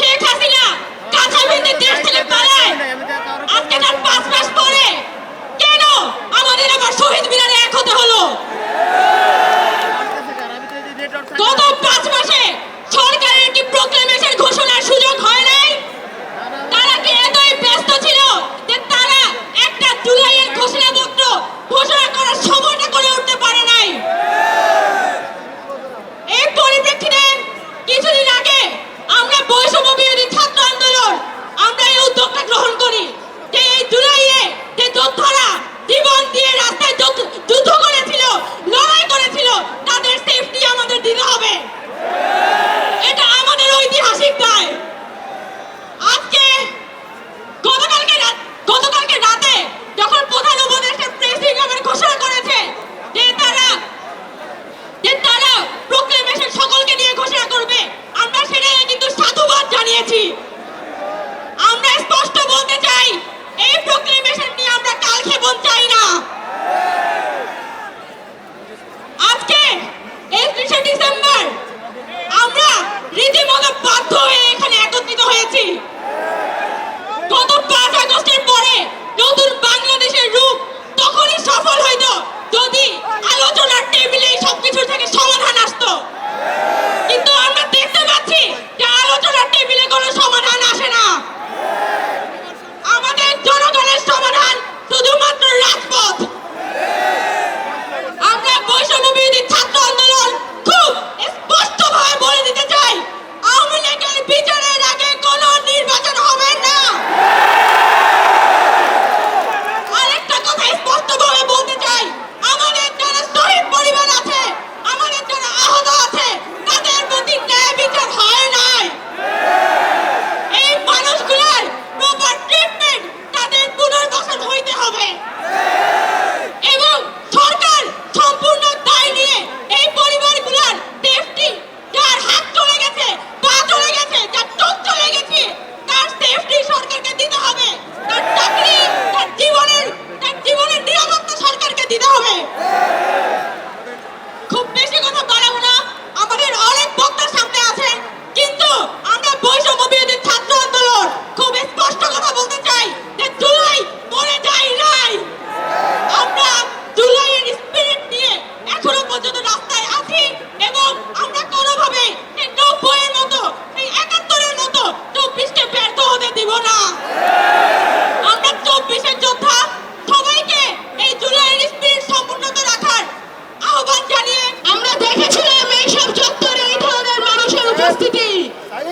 শেখ হাসিনা কাঁঠাল ভিত্তিক দেশ থেকে পালায়। আজকে তার পাঁচ কেন আমাদের আবার শহীদ মিনারে এক হতে হলো? কিছু থেকে সমাধান আসতো। কিন্তু আমরা দেখতে পাচ্ছি যে আলোচনা টেবিলে কোনো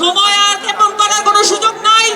সময় আর তেমন করার কোনো সুযোগ নাই।